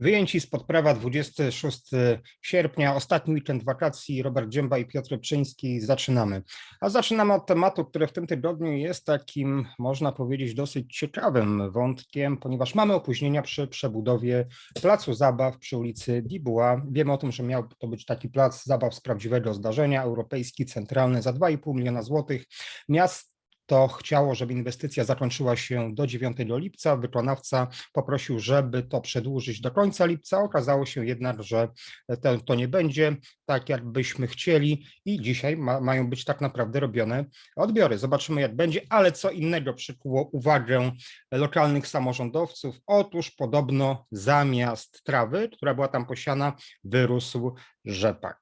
Wyjęci spod prawa 26 sierpnia, ostatni weekend wakacji, Robert Dzięba i Piotr Pczyński, zaczynamy. A zaczynamy od tematu, który w tym tygodniu jest takim, można powiedzieć, dosyć ciekawym wątkiem, ponieważ mamy opóźnienia przy przebudowie placu zabaw przy ulicy Dibuła. Wiemy o tym, że miał to być taki plac zabaw z prawdziwego zdarzenia, europejski, centralny, za 2,5 miliona złotych. Miast to chciało, żeby inwestycja zakończyła się do 9 lipca. Wykonawca poprosił, żeby to przedłużyć do końca lipca. Okazało się jednak, że to, nie będzie tak, jakbyśmy chcieli i dzisiaj ma, mają być tak naprawdę robione odbiory. Zobaczymy, jak będzie, ale co innego przykuło uwagę lokalnych samorządowców. Otóż podobno zamiast trawy, która była tam posiana, wyrósł rzepak.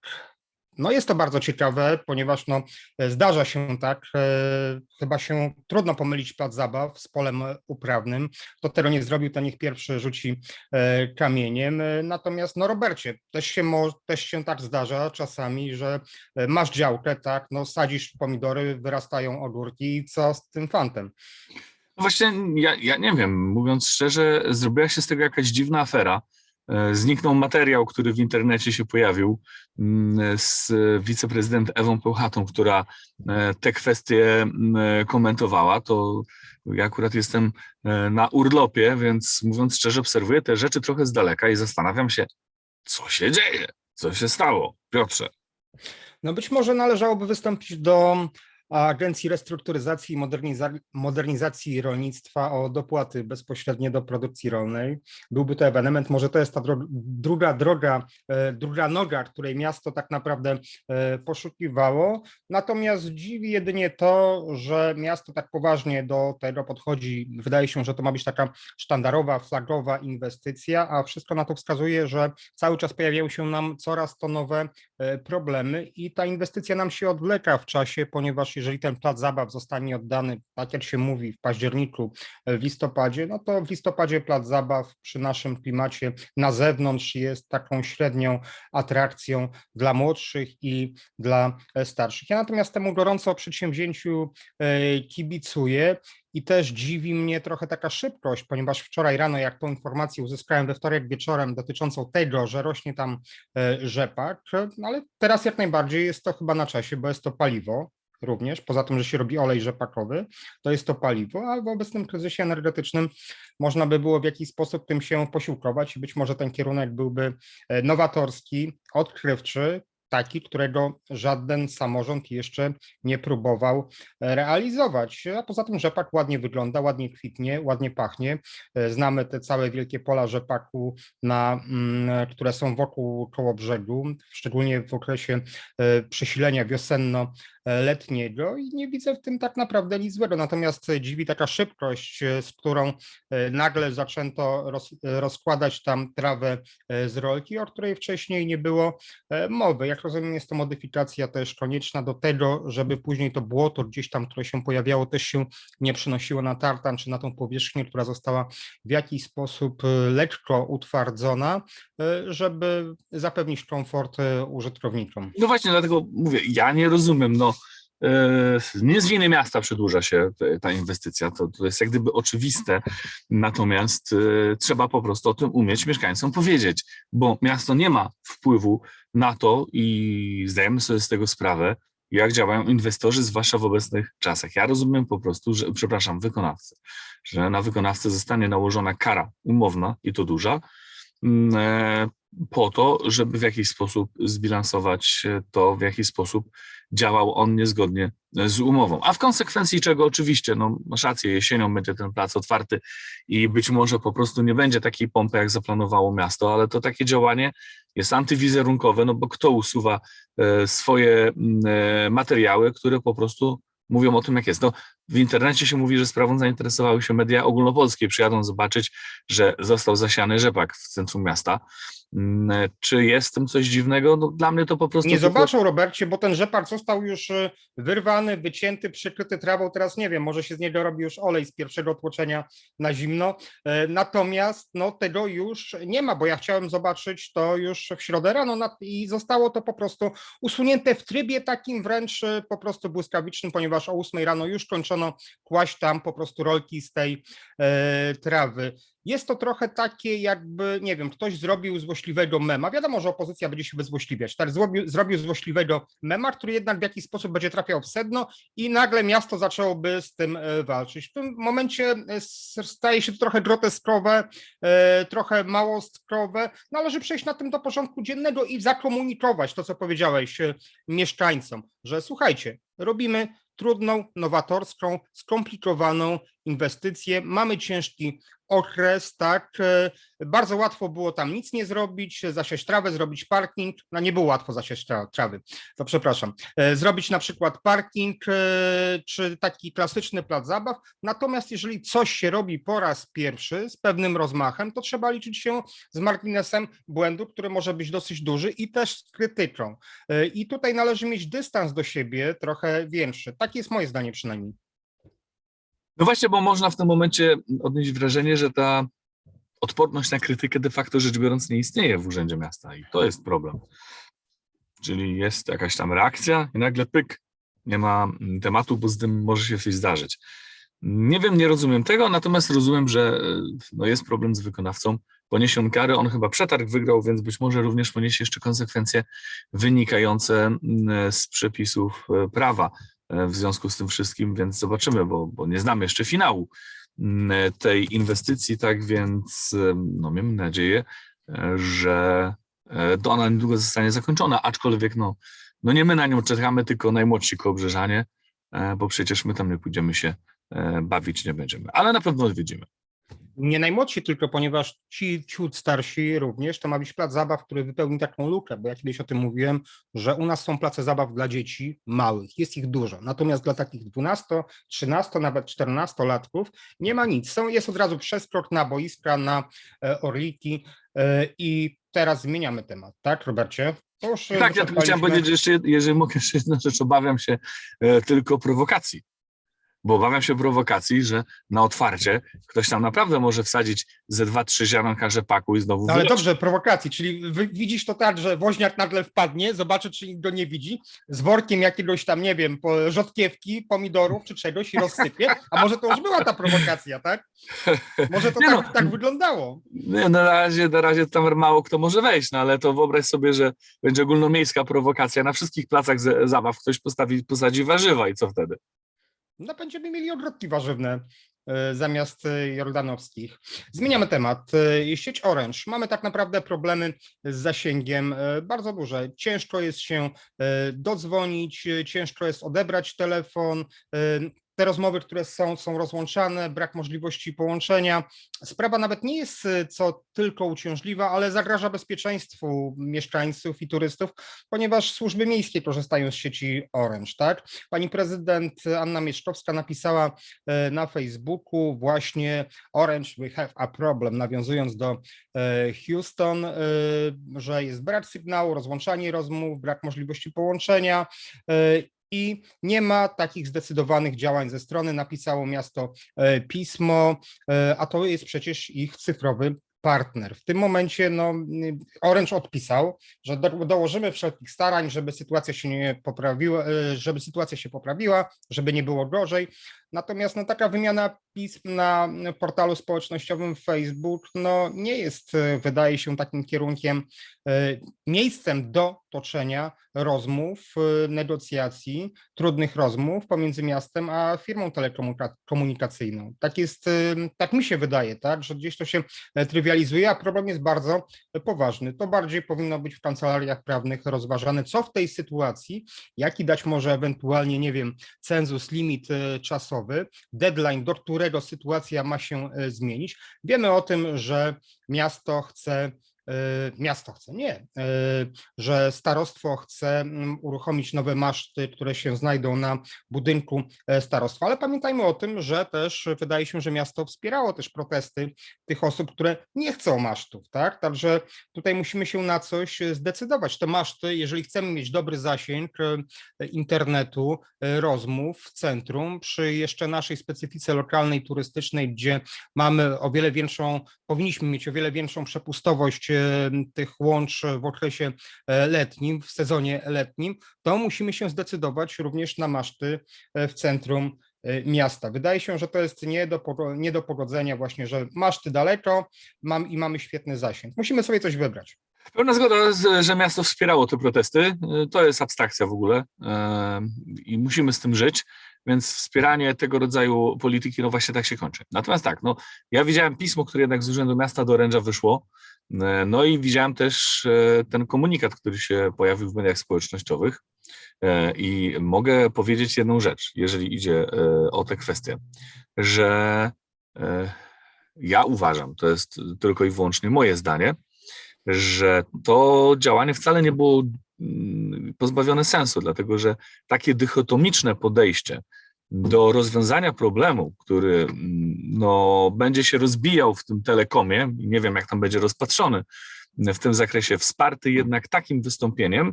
No jest to bardzo ciekawe, ponieważ no, zdarza się tak, e, chyba się trudno pomylić plac zabaw z polem uprawnym. Kto tego nie zrobił, to niech pierwszy rzuci e, kamieniem. Natomiast no Robercie, też się, mo, też się tak zdarza czasami, że e, masz działkę, tak, no sadzisz pomidory, wyrastają ogórki i co z tym fantem? No Właśnie ja, ja nie wiem, mówiąc szczerze, zrobiła się z tego jakaś dziwna afera. E, Zniknął materiał, który w internecie się pojawił mm, z wiceprezydent Ewą Pełchatą, która e, te kwestie mm, e, komentowała. To ja akurat jestem e, na urlopie, więc mówiąc szczerze, obserwuję te rzeczy trochę z daleka i zastanawiam się, co się dzieje, co się stało. Piotrze. No być może należałoby wystąpić do Agencji Restrukturyzacji i Moderniza- Modernizacji Rolnictwa o dopłaty bezpośrednie do produkcji rolnej. Byłby to ewenement, może to jest ta druga droga, e, druga noga, której miasto tak naprawdę e, poszukiwało. Natomiast dziwi jedynie to, że miasto tak poważnie do tego podchodzi. Wydaje się, że to ma być taka sztandarowa, flagowa inwestycja, a wszystko na to wskazuje, że cały czas pojawiają się nam coraz to nowe e, problemy i ta inwestycja nam się odwleka w czasie, ponieważ jeżeli ten plac zabaw zostanie oddany, tak jak się mówi, w październiku, e, w listopadzie, no to w listopadzie plac zabaw przy naszym klimacie na zewnątrz jest taką średnią atrakcją dla młodszych i dla e, starszych. Ja natomiast temu gorąco przedsięwzięciu e, kibicuję. I też dziwi mnie trochę taka szybkość, ponieważ wczoraj rano, jak tą informację uzyskałem we wtorek wieczorem dotyczącą tego, że rośnie tam rzepak, e, ale teraz jak najbardziej jest to chyba na czasie, bo jest to paliwo również, poza tym, że się robi olej rzepakowy, to jest to paliwo, a w obecnym kryzysie energetycznym można by było w jakiś sposób tym się posiłkować. I być może ten kierunek byłby e, nowatorski, odkrywczy, taki, którego żaden samorząd jeszcze nie próbował e, realizować. A poza tym rzepak ładnie wygląda, ładnie kwitnie, ładnie pachnie. E, Znamy te całe wielkie pola rzepaku, na, mm, które są wokół koło brzegu, szczególnie w okresie e, przesilenia wiosenno-letniego i nie widzę w tym tak naprawdę nic złego. Natomiast dziwi taka szybkość, z którą nagle zaczęto roz, rozkładać tam trawę z rolki, o której wcześniej nie było mowy. Jak rozumiem, jest to modyfikacja też konieczna do tego, żeby później to błoto gdzieś tam, które się pojawiało, też się nie przynosiło na tartan czy na tą powierzchnię, która została w jakiś sposób e, lekko utwardzona, e, żeby zapewnić komfort e, użytkownikom. No właśnie, dlatego mówię, ja nie rozumiem, no nie z winy miasta przedłuża się ta inwestycja, to, to jest jak gdyby oczywiste, natomiast e, trzeba po prostu o tym umieć mieszkańcom powiedzieć, bo miasto nie ma wpływu na to i zdajemy sobie z tego sprawę, jak działają inwestorzy, zwłaszcza w obecnych czasach. Ja rozumiem po prostu, że, przepraszam, wykonawcę, że na wykonawcę zostanie nałożona kara umowna i to duża, mm, e, po to, żeby w jakiś sposób zbilansować e, to, w jaki sposób działał on niezgodnie z umową. A w konsekwencji czego oczywiście, no masz rację, jesienią będzie ten plac otwarty i być może po prostu nie będzie takiej pompy, jak zaplanowało miasto, ale to takie działanie jest antywizerunkowe, no bo kto usuwa e, swoje mm, e, materiały, które po prostu mówią o tym, jak jest. No, w internecie się mówi, że sprawą zainteresowały się media ogólnopolskie. Przyjadą zobaczyć, że został zasiany rzepak w centrum miasta. Mm, Czy jest w tym coś dziwnego? No, dla mnie to po prostu. Nie zobaczą, Robercie, bo ten rzepak został już e, wyrwany, wycięty, przykryty trawą. Teraz nie wiem, może się z niego robi już olej z pierwszego tłoczenia na zimno. E, Natomiast no, tego już nie ma, bo ja chciałem zobaczyć to już w środę rano i zostało to po prostu usunięte w trybie takim wręcz e, po prostu błyskawicznym, ponieważ o 8 rano już kończono kłaść tam po prostu rolki z tej e, trawy. jest to trochę takie, jakby, nie wiem, ktoś zrobił złośliwego mema. Wiadomo, że opozycja będzie się wyzłośliwiać. Tak, zrobił, zrobił złośliwego mema, który jednak w jakiś sposób będzie trafiał w sedno i nagle miasto zaczęłoby z tym e, walczyć. W tym momencie e, staje się to trochę groteskowe, trochę małostkowe. Należy przejść na tym do porządku dziennego i zakomunikować to, co powiedziałeś mieszkańcom, że słuchajcie, robimy trudną, nowatorską, skomplikowaną inwestycję, mamy ciężki okres, tak, bardzo łatwo było tam nic nie zrobić, zasiać trawę, zrobić parking, no nie było łatwo zasiać tra- trawy, to przepraszam, E, zrobić na przykład parking, e, czy taki klasyczny plac zabaw, natomiast jeżeli coś się robi po raz pierwszy z pewnym rozmachem, to trzeba liczyć się z marginesem błędu, który może być dosyć duży i też z krytyką. E, I tutaj należy mieć dystans do siebie trochę większy. Takie jest moje zdanie przynajmniej. No właśnie, bo można w tym momencie odnieść wrażenie, że ta odporność na krytykę de facto rzecz biorąc nie istnieje w Urzędzie Miasta i to jest problem. Czyli jest jakaś tam reakcja i nagle pyk, nie ma tematu, bo z tym może się coś zdarzyć. Nie wiem, nie rozumiem tego, natomiast rozumiem, że e, no jest problem z wykonawcą. Poniesie on kary, on chyba przetarg wygrał, więc być może również poniesie jeszcze konsekwencje wynikające mm, z przepisów e, prawa w związku z tym wszystkim, więc zobaczymy, bo, bo nie znamy jeszcze finału mm, tej inwestycji, tak więc e, no, miejmy nadzieję, e, że e, to ona niedługo zostanie zakończona, aczkolwiek no, no nie my na nią czekamy, tylko najmłodsi kołbrzeżanie, e, bo przecież my tam nie pójdziemy się e, bawić, nie będziemy, ale na pewno odwiedzimy. Nie najmłodsi tylko, ponieważ ci ciut starsi również, to ma być plac zabaw, który wypełni taką lukę, bo ja kiedyś o tym mówiłem, że u nas są place zabaw dla dzieci małych, jest ich dużo, natomiast dla takich 12, 13, nawet 14 latków nie ma nic. Są, jest od razu przeskok na boiska, na e, orliki e, i teraz zmieniamy temat, tak Robercie? Już, Tak, ja tylko chciałem powiedzieć, że jeszcze, jeżeli mogę jeszcze jedną rzecz, obawiam się e, tylko prowokacji. Bo obawiam się prowokacji, że na otwarcie ktoś tam naprawdę może wsadzić ze dwa, trzy ziarnka rzepaku i znowu No ale dobrze, prowokacji, czyli widzisz to tak, że woźniak nagle wpadnie, zobaczy, czy nikt go nie widzi, z workiem jakiegoś tam, nie wiem, rzodkiewki, pomidorów czy czegoś i rozsypie, a może to już była ta prowokacja, tak? Może to tak, no. tak wyglądało. Nie, na, razie, na razie tam mało kto może wejść, no ale to wyobraź sobie, że będzie ogólnomiejska prowokacja. Na wszystkich placach zabaw ktoś postawi, posadzi warzywa i co wtedy? No będziemy mieli ogrodki warzywne e, zamiast e, jordanowskich. Zmieniamy temat. E, Sieć Orange. Mamy tak naprawdę problemy z zasięgiem bardzo duże. Ciężko jest się dodzwonić, ciężko jest odebrać telefon. Te rozmowy, które są, są rozłączane, brak możliwości połączenia. Sprawa nawet nie jest e, co tylko uciążliwa, ale zagraża bezpieczeństwu mieszkańców i turystów, ponieważ służby miejskie korzystają z sieci Orange, tak? Pani prezydent Anna Mieszkowska napisała e, na Facebooku właśnie Orange, we have a problem, nawiązując do e, Houston, że jest brak sygnału, rozłączanie rozmów, brak możliwości połączenia i nie ma takich zdecydowanych działań ze strony, napisało miasto e, pismo, e, a to jest przecież ich cyfrowy partner. W tym momencie no, Orange odpisał, że do, dołożymy wszelkich starań, żeby sytuacja się nie poprawiła, e, żeby sytuacja się poprawiła, żeby nie było gorzej. Natomiast no, taka wymiana pism na portalu społecznościowym Facebook no, nie jest, e, wydaje się, takim kierunkiem, e, miejscem do toczenia rozmów, e, negocjacji, trudnych rozmów pomiędzy miastem a firmą telekomunikacyjną. Tak jest, tak mi się wydaje, tak, że gdzieś to się trywializuje, a problem jest bardzo poważny. To bardziej powinno być w kancelariach prawnych rozważane, co w tej sytuacji, jaki dać może ewentualnie, nie wiem, cenzus, limit e, czasowy, deadline, do którego sytuacja ma się e, zmienić. Wiemy o tym, że miasto chce miasto chce, nie, e, że starostwo chce mm, uruchomić nowe maszty, które się znajdą na budynku e, starostwa, ale pamiętajmy o tym, że też wydaje się, że miasto wspierało też protesty tych osób, które nie chcą masztów, tak? Także tutaj musimy się na coś e, zdecydować. Te maszty, jeżeli chcemy mieć dobry zasięg e, internetu, e, rozmów w centrum, przy jeszcze naszej specyfice lokalnej, turystycznej, gdzie mamy o wiele większą, powinniśmy mieć o wiele większą przepustowość e, tych łącz w okresie e, letnim, w sezonie letnim, to musimy się zdecydować również na maszty e, w centrum miasta. Wydaje się, że to jest nie do, nie do pogodzenia właśnie, że masz ty daleko mam, i mamy świetny zasięg. Musimy sobie coś wybrać. Pełna zgoda, że miasto wspierało te protesty. To jest abstrakcja w ogóle e, i musimy z tym żyć, więc wspieranie tego rodzaju polityki, no właśnie tak się kończy. Natomiast tak, no, ja widziałem pismo, które jednak z Urzędu Miasta do oręża wyszło, e, no i widziałem też e, ten komunikat, który się pojawił w mediach społecznościowych E, i mogę powiedzieć jedną rzecz, jeżeli idzie o tę kwestię, że ja uważam, to jest tylko i wyłącznie moje zdanie, że to działanie wcale nie było pozbawione sensu, dlatego że takie dychotomiczne podejście do rozwiązania problemu, który mm, no, będzie się rozbijał w tym telekomie, nie wiem jak tam będzie rozpatrzony w tym zakresie, wsparty jednak takim wystąpieniem,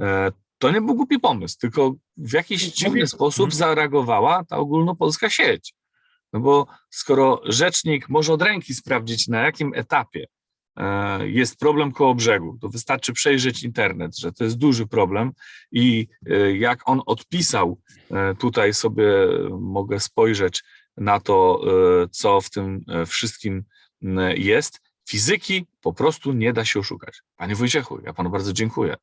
e, to nie był głupi pomysł, tylko w jakiś dziwny sposób Mhm. zareagowała ta ogólnopolska sieć. No bo skoro rzecznik może od ręki sprawdzić, na jakim etapie jest problem koło brzegu, to wystarczy przejrzeć internet, że to jest duży problem i e, jak on odpisał, e, tutaj sobie mogę spojrzeć na to, e, co w tym e, wszystkim jest. Fizyki po prostu nie da się oszukać. Panie Wojciechu, ja panu bardzo dziękuję.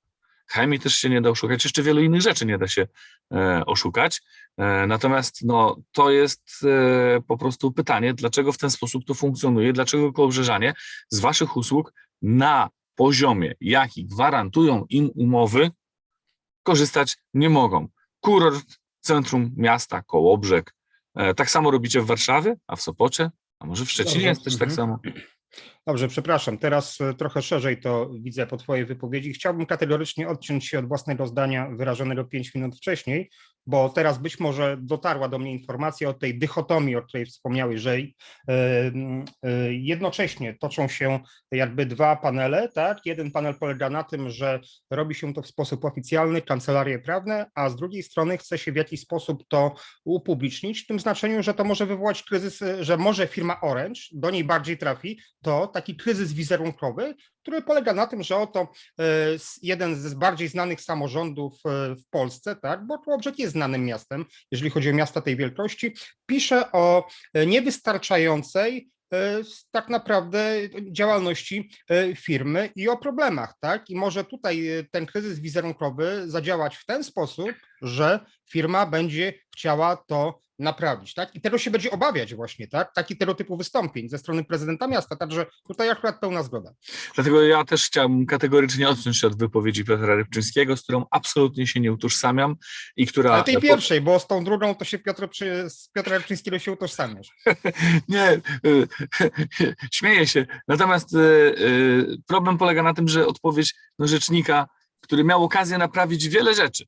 Chemii też się nie da oszukać, jeszcze wielu innych rzeczy nie da się e, oszukać. E, Natomiast no, to jest e, po prostu pytanie, dlaczego w ten sposób to funkcjonuje, dlaczego Kołobrzeżanie z waszych usług na poziomie, jaki gwarantują im umowy, korzystać nie mogą. Kurort, centrum miasta, Kołobrzeg. Tak samo robicie w Warszawie, a w Sopocie, a może w Szczecinie Dobrze, jest też tak mhm. samo. Dobrze, przepraszam. Teraz e, trochę szerzej to widzę po Twojej wypowiedzi. Chciałbym kategorycznie odciąć się od własnego zdania wyrażonego 5 minut wcześniej, bo teraz być może dotarła do mnie informacja o tej dychotomii, o której wspomniałeś, że e, e, jednocześnie toczą się jakby dwa panele, tak? Jeden panel polega na tym, że robi się to w sposób oficjalny, kancelarie prawne, a z drugiej strony chce się w jakiś sposób to upublicznić, w tym znaczeniu, że to może wywołać kryzys, że może firma Orange do niej bardziej trafi, to taki kryzys wizerunkowy, który polega na tym, że oto e, jeden z bardziej znanych samorządów e, w Polsce, tak, bo Kołobrzeg jest znanym miastem, jeżeli chodzi o miasta tej wielkości, pisze o e, niewystarczającej tak naprawdę działalności firmy i o problemach, tak? I może tutaj ten kryzys wizerunkowy zadziałać w ten sposób, że firma będzie chciała to naprawić, tak? I tego się będzie obawiać właśnie, tak? Taki tego typu wystąpień ze strony prezydenta miasta, także tutaj akurat pełna zgoda. Dlatego ja też chciałbym kategorycznie odciąć się od wypowiedzi Piotra Rybczyńskiego, z którą absolutnie się nie utożsamiam i która... Ale tej pierwszej, bo z tą drugą to się Piotr, przy- z Piotra Rybczyńskiego się utożsamiasz. Nie, y, śmieję się. Natomiast y, y, problem polega na tym, że odpowiedź no, rzecznika, który miał okazję naprawić wiele rzeczy,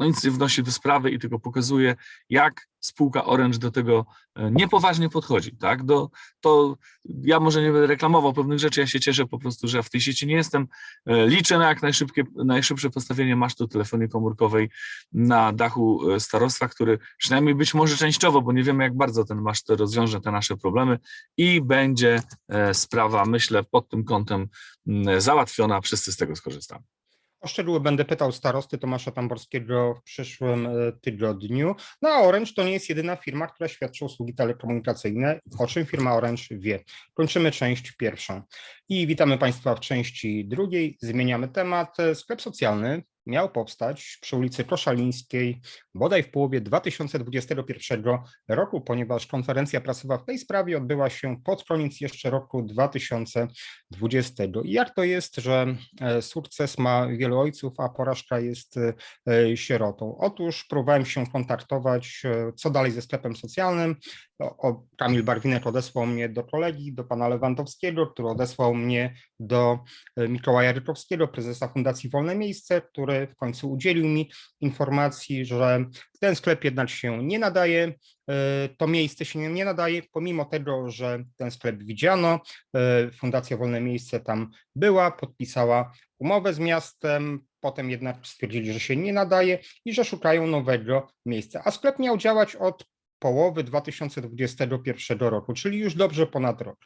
no nic nie wnosi do sprawy i tylko pokazuje, jak spółka Orange do tego e, niepoważnie podchodzi. Tak? Do, to ja może nie będę reklamował pewnych rzeczy, ja się cieszę po prostu, że ja w tej sieci nie jestem. E, Liczę na jak najszybkie, najszybsze postawienie masztu telefonii komórkowej na dachu e, starostwa, który przynajmniej być może częściowo, bo nie wiemy jak bardzo ten maszt rozwiąże te nasze problemy i będzie sprawa, myślę, pod tym kątem m, załatwiona, wszyscy z tego skorzystamy. O szczegóły będę pytał starosty Tomasza Tamborskiego w przyszłym e, tygodniu. No a Orange to nie jest jedyna firma, która świadczy usługi telekomunikacyjne, o czym firma Orange wie. Kończymy część pierwszą i witamy Państwa w części drugiej. Zmieniamy temat. E, Sklep socjalny miał powstać przy ulicy Koszalińskiej bodaj w połowie 2021 roku, ponieważ konferencja prasowa w tej sprawie odbyła się pod koniec jeszcze roku 2020. I jak to jest, że e, sukces ma wielu ojców, a porażka jest e, sierotą? Otóż próbowałem się kontaktować, e, co dalej ze sklepem socjalnym. Kamil Barwinek odesłał mnie do kolegi, do pana Lewandowskiego, który odesłał mnie do Mikołaja Rykowskiego, prezesa Fundacji Wolne Miejsce, który w końcu udzielił mi informacji, że ten sklep jednak się nie nadaje, e, to miejsce się nie- nie nadaje, pomimo tego, że ten sklep widziano, e, Fundacja Wolne Miejsce tam była, podpisała umowę z miastem, potem jednak stwierdzili, że się nie nadaje i że szukają nowego miejsca. A sklep miał działać od połowy 2021 roku, czyli już dobrze ponad rok.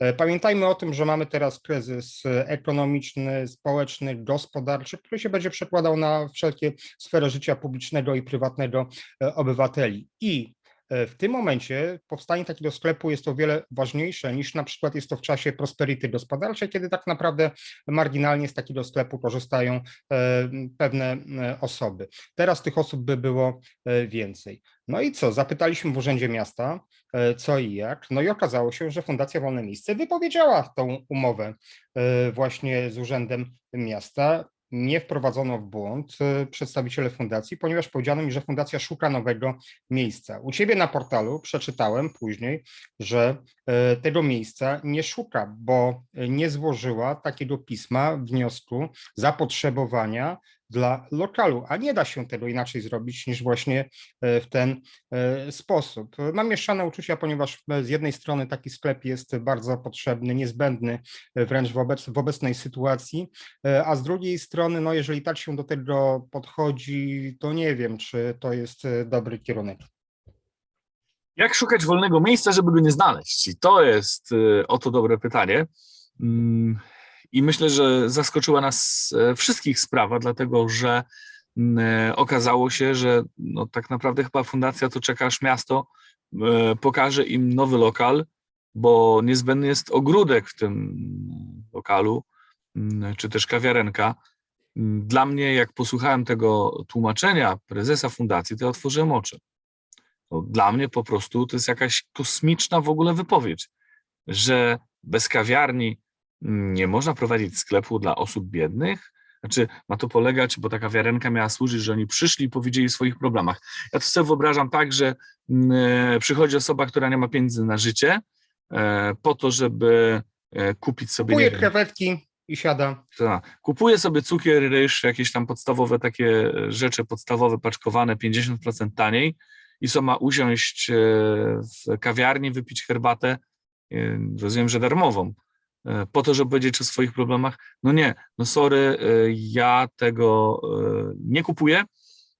E, Pamiętajmy o tym, że mamy teraz kryzys ekonomiczny, społeczny, gospodarczy, który się będzie przekładał na wszelkie sfery życia publicznego i prywatnego e, obywateli. I W tym momencie powstanie takiego sklepu jest o wiele ważniejsze niż na przykład jest to w czasie prosperity gospodarczej, kiedy tak naprawdę marginalnie z takiego sklepu korzystają e, pewne e, osoby. Teraz tych osób by było e, więcej. No i co? Zapytaliśmy w Urzędzie Miasta, e, co i jak. No i okazało się, że Fundacja Wolne Miejsce wypowiedziała tą umowę e, właśnie z Urzędem Miasta. Nie wprowadzono w błąd e, przedstawiciele fundacji, ponieważ powiedziano mi, że fundacja szuka nowego miejsca. U ciebie na portalu przeczytałem później, że e, tego miejsca nie szuka, bo e, nie złożyła takiego pisma, wniosku, zapotrzebowania dla lokalu, a nie da się tego inaczej zrobić niż właśnie e, w ten e, sposób. Mam mieszane uczucia, ponieważ e, z jednej strony taki sklep jest bardzo potrzebny, niezbędny wręcz wobec, w obecnej sytuacji, a z drugiej strony, no jeżeli tak się do tego podchodzi, to nie wiem, czy to jest dobry kierunek. Jak szukać wolnego miejsca, żeby go nie znaleźć? I to jest oto dobre pytanie. I myślę, że zaskoczyła nas e, wszystkich sprawa, dlatego że e, okazało się, że no, tak naprawdę chyba fundacja to czeka, miasto e, pokaże im nowy lokal, bo niezbędny jest ogródek w tym lokalu, czy też kawiarenka. Dla mnie, jak posłuchałem tego tłumaczenia prezesa fundacji, to ja otworzyłem oczy. No, dla mnie po prostu to jest jakaś kosmiczna w ogóle wypowiedź, że bez kawiarni nie można prowadzić sklepu dla osób biednych. Znaczy, ma to polegać, bo ta kawiarenka miała służyć, że oni przyszli i powiedzieli o swoich problemach. Ja to sobie wyobrażam tak, że mm, e, przychodzi osoba, która nie ma pieniędzy na życie, e, po to, żeby e, kupić sobie. Kupuje wiem, krewetki i siada. tak. Kupuje sobie cukier, ryż, jakieś tam podstawowe takie rzeczy, podstawowe, paczkowane 50% taniej i co ma usiąść w kawiarni, wypić herbatę, rozumiem, że darmową, po to, żeby powiedzieć o swoich problemach. No nie, no sorry, e, ja tego e, nie kupuję.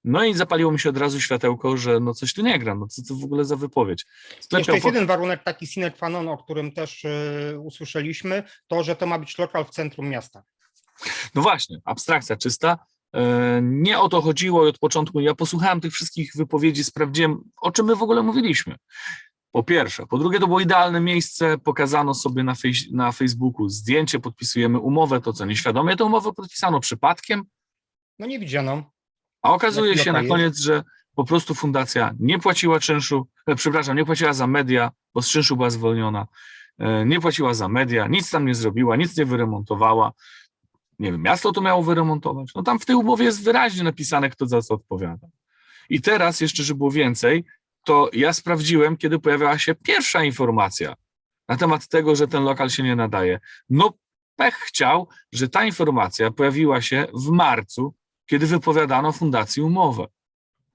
No i zapaliło mi się od razu światełko, że no coś tu nie gra, no co to w ogóle za wypowiedź. Sklep Jeszcze miał jest po- jeden warunek taki sine qua non, o którym też e, usłyszeliśmy, to, że to ma być lokal w centrum miasta. No właśnie, abstrakcja czysta. E, Nie o to chodziło i od początku. Ja posłuchałem tych wszystkich wypowiedzi, sprawdziłem, o czym my w ogóle mówiliśmy. Po pierwsze. Po drugie, to było idealne miejsce. Pokazano sobie na, na Facebooku zdjęcie, podpisujemy umowę. To co, nieświadomie tę umowę podpisano przypadkiem? No nie widziano. A okazuje się na koniec, że po prostu fundacja nie płaciła czynszu, e, przepraszam, nie płaciła za media, bo z czynszu była zwolniona, e, nie płaciła za media, nic tam nie zrobiła, nic nie wyremontowała. Nie wiem, miasto to miało wyremontować. No tam w tej umowie jest wyraźnie napisane, kto za co odpowiada. I teraz jeszcze, żeby było więcej, to ja sprawdziłem, kiedy pojawiała się pierwsza informacja na temat tego, że ten lokal się nie nadaje. No pech chciał, że ta informacja pojawiła się w marcu, kiedy wypowiadano fundacji umowę.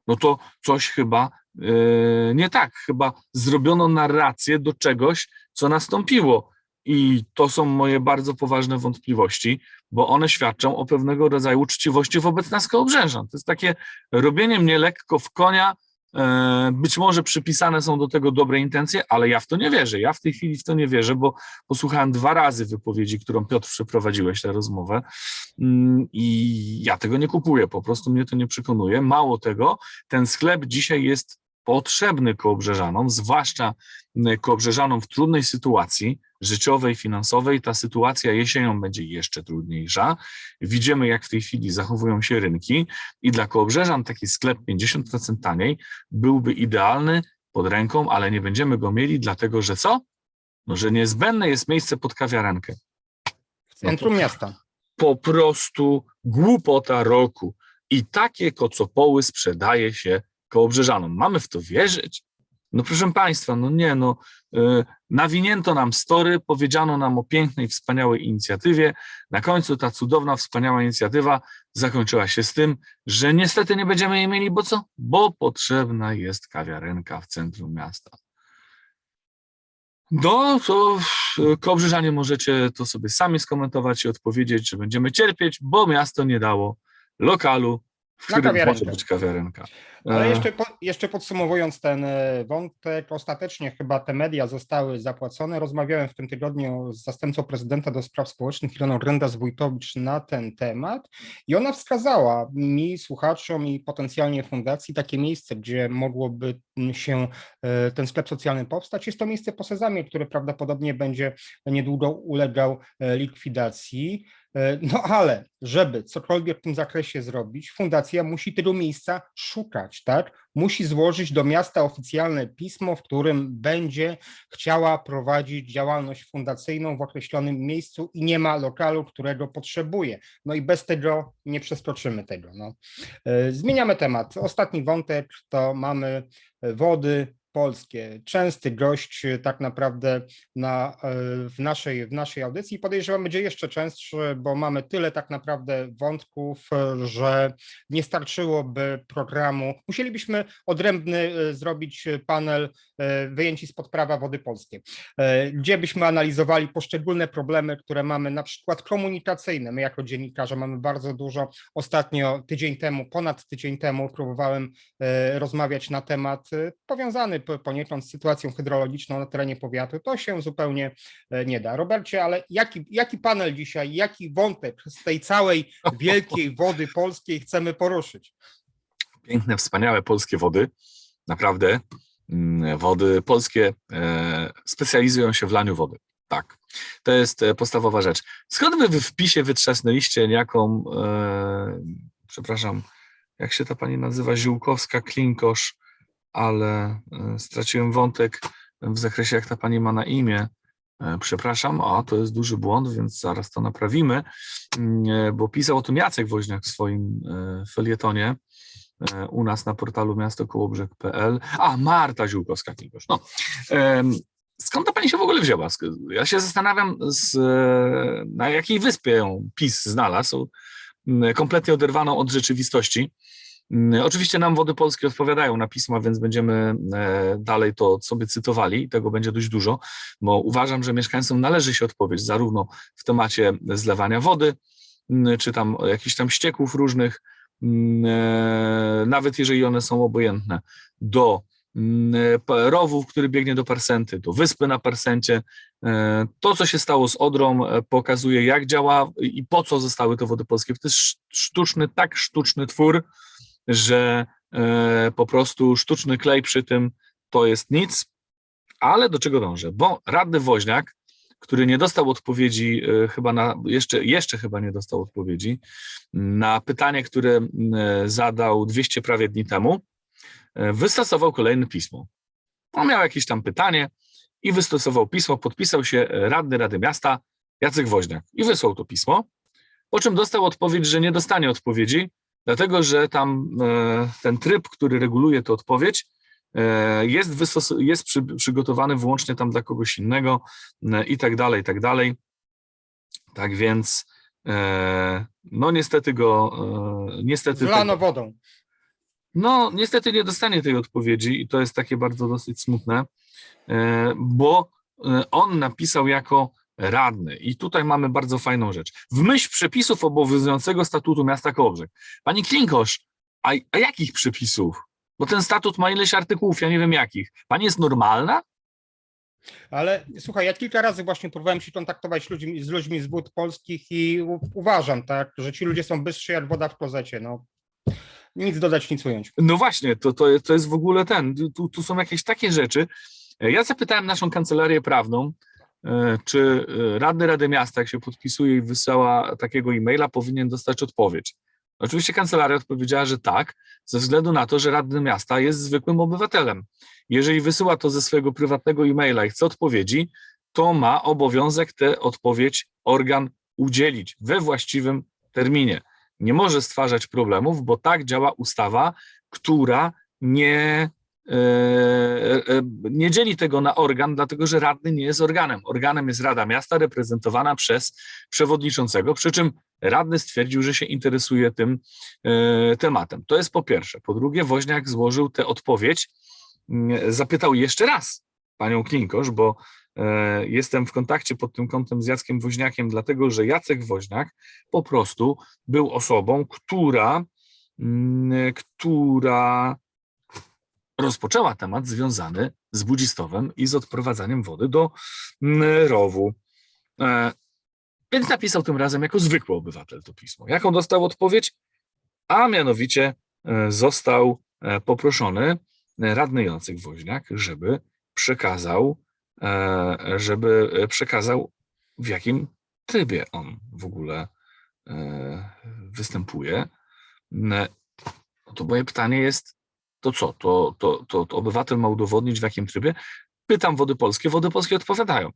No to coś chyba yy, nie tak. Chyba zrobiono narrację do czegoś, co nastąpiło. I to są moje bardzo poważne wątpliwości, bo one świadczą o pewnego rodzaju uczciwości wobec nas kołobrzężan. To jest takie robienie mnie lekko w konia. E, Być może przypisane są do tego dobre intencje, ale ja w to nie wierzę. Ja w tej chwili w to nie wierzę, bo posłuchałem dwa razy wypowiedzi, którą Piotr przeprowadziłeś tę rozmowę Mm, i ja tego nie kupuję, po prostu mnie to nie przekonuje. Mało tego, ten sklep dzisiaj jest potrzebny kołobrzeżanom, zwłaszcza mm, kołobrzeżanom w trudnej sytuacji życiowej, finansowej. Ta sytuacja jesienią będzie jeszcze trudniejsza. Widzimy, jak w tej chwili zachowują się rynki i dla kołobrzeżan taki sklep 50% taniej byłby idealny pod ręką, ale nie będziemy go mieli, dlatego że co? No, że niezbędne jest miejsce pod kawiarenkę W centrum miasta. po prostu głupota roku. I takie kocopoły sprzedaje się kołobrzeżanom. Mamy w to wierzyć? No proszę Państwa, no nie, no yy, nawinięto nam story, powiedziano nam o pięknej, wspaniałej inicjatywie. Na końcu ta cudowna, wspaniała inicjatywa zakończyła się z tym, że niestety nie będziemy jej mieli, bo co? Bo potrzebna jest kawiarenka w centrum miasta. No, to y, Kołbrzyżanie możecie to sobie sami skomentować i odpowiedzieć, czy będziemy cierpieć, bo miasto nie dało lokalu kawiarenkę. może być kawiarenka. Ale E, jeszcze, po, jeszcze podsumowując ten e, wątek, ostatecznie chyba te media zostały zapłacone. Rozmawiałem w tym tygodniu z zastępcą prezydenta do spraw społecznych Iloną Rendas-Wójtowicz na ten temat i ona wskazała mi, słuchaczom i potencjalnie fundacji takie miejsce, gdzie mogłoby się e, ten sklep socjalny powstać. Jest to miejsce po Sezamie, które prawdopodobnie będzie niedługo ulegał likwidacji. E, No ale, żeby cokolwiek w tym zakresie zrobić, fundacja musi tego miejsca szukać, tak? Musi złożyć do miasta oficjalne pismo, w którym będzie chciała prowadzić działalność fundacyjną w określonym miejscu i nie ma lokalu, którego potrzebuje. No i bez tego nie przeskoczymy tego. No. E, Zmieniamy temat. Ostatni wątek to mamy wody polskie. Częsty gość e, tak naprawdę na, e, w, naszej, w naszej audycji. Podejrzewam, będzie jeszcze częstszy, bo mamy tyle tak naprawdę wątków, e, że nie starczyłoby programu. Musielibyśmy odrębny zrobić panel wyjęci spod prawa wody polskie, e, gdzie byśmy analizowali poszczególne problemy, które mamy, na przykład komunikacyjne. My jako dziennikarze mamy bardzo dużo. Ostatnio, tydzień temu, ponad tydzień temu próbowałem e, rozmawiać na temat e, powiązany po- poniekąd z sytuacją hydrologiczną na terenie powiatu. To się zupełnie e, nie da. Robercie, ale jaki, jaki panel dzisiaj, jaki wątek z tej całej wielkiej wody polskiej chcemy poruszyć? piękne, wspaniałe polskie wody. Naprawdę. Mm, Wody polskie e, specjalizują się w laniu wody. Tak. To jest e, podstawowa rzecz. Skąd wy w wpisie wytrzasnęliście jaką, e, przepraszam, jak się ta pani nazywa, Ziółkowska, Klinkosz, ale straciłem wątek w zakresie, jak ta pani ma na imię. Przepraszam, a to jest duży błąd, więc zaraz to naprawimy, Mm, bo pisał o tym Jacek Woźniak w swoim felietonie u nas na portalu miastokołobrzeg.pl. A, Marta Ziółkowska-Klikosz. No. Skąd ta pani się w ogóle wzięła? Ja się zastanawiam, z, na jakiej wyspie ją PiS znalazł, kompletnie oderwaną od rzeczywistości. Oczywiście nam Wody Polskie odpowiadają na pisma, więc będziemy e, dalej to sobie cytowali tego będzie dość dużo, bo uważam, że mieszkańcom należy się odpowiedź zarówno w temacie zlewania wody, czy tam jakichś tam ścieków różnych, nawet jeżeli one są obojętne, do m, p- rowów, który biegnie do Parsenty, do wyspy na Parsencie. E, To, co się stało z Odrą, e, pokazuje, jak działa i po co zostały te wody polskie. To jest sz- sztuczny, tak sztuczny twór, że e, po prostu sztuczny klej przy tym to jest nic, ale do czego dążę? Bo radny Woźniak, który nie dostał odpowiedzi, e, chyba na, jeszcze, jeszcze chyba nie dostał odpowiedzi na pytanie, które e, zadał 200 prawie dni temu, e, wystosował kolejne pismo. On miał jakieś tam pytanie i wystosował pismo, podpisał się radny Rady Miasta Jacek Woźniak i wysłał to pismo, po czym dostał odpowiedź, że nie dostanie odpowiedzi, dlatego że tam ten tryb, który reguluje tę odpowiedź, jest, wystos- jest przy, przygotowany wyłącznie tam dla kogoś innego e, i tak dalej, i tak dalej. Tak więc, e, no niestety go, e, niestety tego- wodą. no, niestety nie dostanie tej odpowiedzi i to jest takie bardzo dosyć smutne, e, bo e, on napisał jako radny. I tutaj mamy bardzo fajną rzecz. W myśl przepisów obowiązującego statutu miasta Kołobrzeg. Pani Klinkosz, a, a jakich przepisów? Bo ten statut ma ileś artykułów, ja nie wiem jakich. Pani jest normalna? Ale słuchaj, ja kilka razy właśnie próbowałem się kontaktować ludźmi, z ludźmi z wód polskich i uważam, tak, że ci ludzie są bystrzy jak woda w klozecie. No. Nic dodać, nic ująć. No właśnie, to, to, to jest w ogóle ten. Tu, tu są jakieś takie rzeczy. E, Ja zapytałem naszą kancelarię prawną, e, czy e, radny Rady Miasta, jak się podpisuje i wysyła takiego e-maila, powinien dostać odpowiedź. Oczywiście kancelaria odpowiedziała, że tak, ze względu na to, że radny miasta jest zwykłym obywatelem. Jeżeli wysyła to ze swojego prywatnego e-maila i chce odpowiedzi, to ma obowiązek tę odpowiedź organ udzielić we właściwym terminie. Nie może stwarzać problemów, bo tak działa ustawa, która nie, nie dzieli tego na organ, dlatego że radny nie jest organem. Organem jest Rada Miasta reprezentowana przez przewodniczącego, przy czym radny stwierdził, że się interesuje tym e, tematem. To jest po pierwsze. Po drugie, Woźniak złożył tę odpowiedź, mm, zapytał jeszcze raz panią Klinkosz, bo e, jestem w kontakcie pod tym kątem z Jackiem Woźniakiem, dlatego że Jacek Woźniak po prostu był osobą, która mm, która rozpoczęła temat związany z Budzistowem i z odprowadzaniem wody do rowu. E, Więc napisał tym razem jako zwykły obywatel to pismo. Jaką dostał odpowiedź? A mianowicie e, został e, poproszony radny Jacek Woźniak, żeby przekazał, żeby przekazał w jakim trybie on w ogóle występuje. To moje pytanie jest, to co? To, to, to, to obywatel ma udowodnić w jakim trybie? Pytam Wody Polskie, Wody Polskie odpowiadają.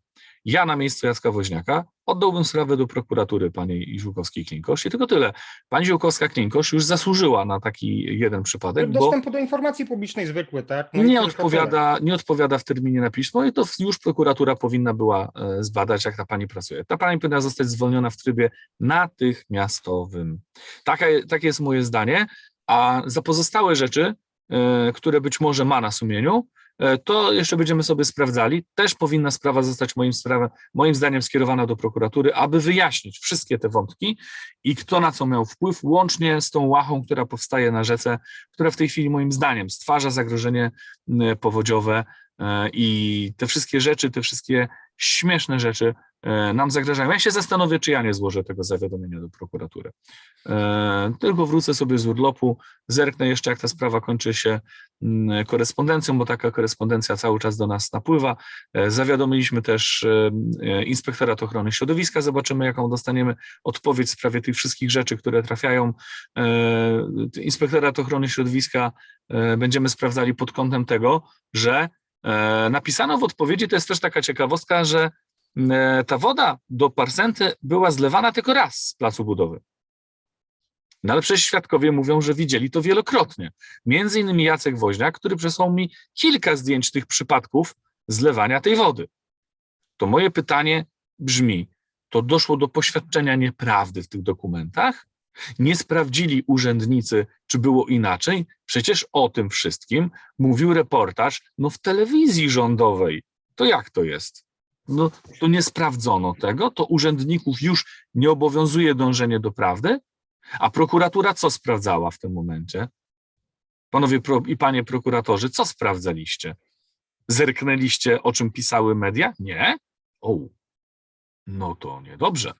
Ja na miejscu Jacka Woźniaka oddałbym sprawę do prokuratury pani Żółkowskiej-Klinkosz i tylko tyle. Pani Żółkowska-Klinkosz już zasłużyła na taki jeden przypadek, bo Dostępu do informacji publicznej zwykły, tak? No nie odpowiada, nie odpowiada w terminie na pismo i to już prokuratura powinna była e, zbadać, jak ta pani pracuje. Ta pani powinna zostać zwolniona w trybie natychmiastowym. Taka, takie jest moje zdanie, a za pozostałe rzeczy, które być może ma na sumieniu, e, to jeszcze będziemy sobie sprawdzali. Też powinna sprawa zostać moim, moim zdaniem skierowana do prokuratury, aby wyjaśnić wszystkie te wątki i kto na co miał wpływ, łącznie z tą łachą, która powstaje na rzece, która w tej chwili moim zdaniem stwarza zagrożenie m, powodziowe e, i te wszystkie rzeczy, te wszystkie śmieszne rzeczy e, nam zagrażają. Ja się zastanowię, czy ja nie złożę tego zawiadomienia do prokuratury. E, Tylko wrócę sobie z urlopu, zerknę jeszcze, jak ta sprawa kończy się mm, korespondencją, bo taka korespondencja cały czas do nas napływa. E, Zawiadomiliśmy też e, e, Inspektorat Ochrony Środowiska, zobaczymy, jaką dostaniemy odpowiedź w sprawie tych wszystkich rzeczy, które trafiają. E, Inspektorat Ochrony Środowiska e, będziemy sprawdzali pod kątem tego, że e, napisano w odpowiedzi, to jest też taka ciekawostka, że e, ta woda do Parsenty była zlewana tylko raz z placu budowy. No ale przecież świadkowie mówią, że widzieli to wielokrotnie. Między innymi Jacek Woźniak, który przesłał mi kilka zdjęć tych przypadków zlewania tej wody. To moje pytanie brzmi, to doszło do poświadczenia nieprawdy w tych dokumentach? Nie sprawdzili urzędnicy, czy było inaczej? Przecież o tym wszystkim mówił reportaż no, w telewizji rządowej. To jak to jest? No, to nie sprawdzono tego, to urzędników już nie obowiązuje dążenie do prawdy, a prokuratura co sprawdzała w tym momencie? Panowie i panie prokuratorzy, co sprawdzaliście? Zerknęliście, o czym pisały media? Nie? O, no to niedobrze.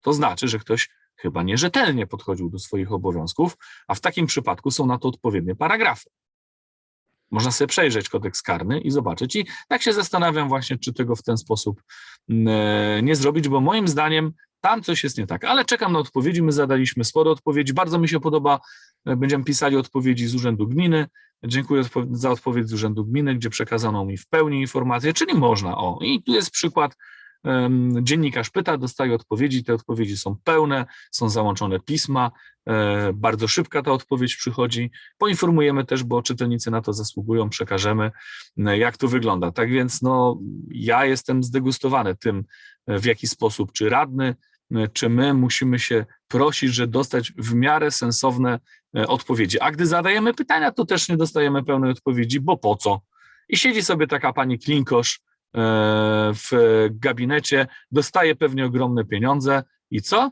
To znaczy, że ktoś chyba nierzetelnie podchodził do swoich obowiązków, a w takim przypadku są na to odpowiednie paragrafy. Można sobie przejrzeć kodeks karny i zobaczyć. I tak się zastanawiam właśnie, czy tego w ten sposób mm, e, nie zrobić, bo moim zdaniem tam coś jest nie tak. Ale czekam na odpowiedzi. My zadaliśmy sporo odpowiedzi. Bardzo mi się podoba. e, Będziemy pisali odpowiedzi z Urzędu Gminy. Dziękuję za odpowiedź z Urzędu Gminy, gdzie przekazano mi w pełni informacje, czyli można. O, i tu jest przykład. Dziennikarz pyta, dostaje odpowiedzi. Te odpowiedzi są pełne, są załączone pisma. e, Bardzo szybka ta odpowiedź przychodzi. Poinformujemy też, bo czytelnicy na to zasługują, przekażemy, e, jak to wygląda. Tak więc, no, ja jestem zdegustowany tym, e, w jaki sposób, czy radny, czy my musimy się prosić, że dostać w miarę sensowne odpowiedzi. A gdy zadajemy pytania, to też nie dostajemy pełnej odpowiedzi, bo po co? I siedzi sobie taka pani Klinkosz w gabinecie, dostaje pewnie ogromne pieniądze i co?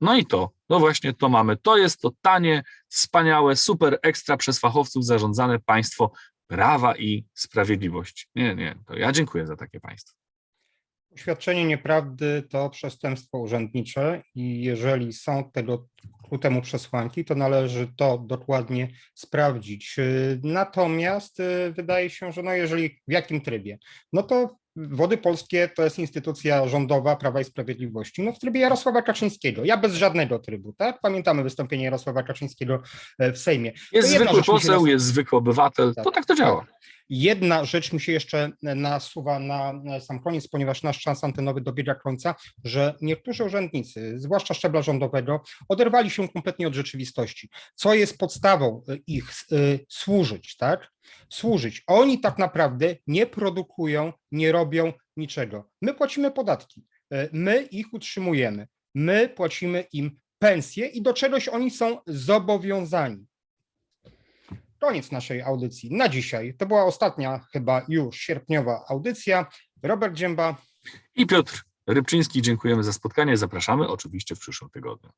No i to, no właśnie to mamy. To jest to tanie, wspaniałe, super ekstra przez fachowców zarządzane państwo prawa i sprawiedliwości. Nie, nie, to ja dziękuję za takie państwo. Oświadczenie nieprawdy to przestępstwo urzędnicze i jeżeli są tego ku temu przesłanki, to należy to dokładnie sprawdzić. Natomiast y, wydaje się, że no jeżeli w jakim trybie, no to Wody Polskie to jest instytucja rządowa Prawa i Sprawiedliwości, no w trybie Jarosława Kaczyńskiego. Ja bez żadnego trybu, tak? Pamiętamy wystąpienie Jarosława Kaczyńskiego e, w Sejmie. Jest To zwykły poseł, nas- jest zwykły obywatel, to Tak, tak to działa. Jedna rzecz mi się jeszcze nasuwa na sam koniec, ponieważ nasz czas antenowy dobiega końca, że niektórzy urzędnicy, zwłaszcza szczebla rządowego, oderwali się kompletnie od rzeczywistości. Co jest podstawą y, ich y, służyć, tak? Służyć. Oni tak naprawdę nie produkują, nie robią niczego. My płacimy podatki, y, my ich utrzymujemy, my płacimy im pensje i do czegoś oni są zobowiązani koniec naszej audycji na dzisiaj. To była ostatnia chyba już sierpniowa audycja. Robert Dzięba, I Piotr Rybczyński, dziękujemy za spotkanie. Zapraszamy oczywiście w przyszłym tygodniu.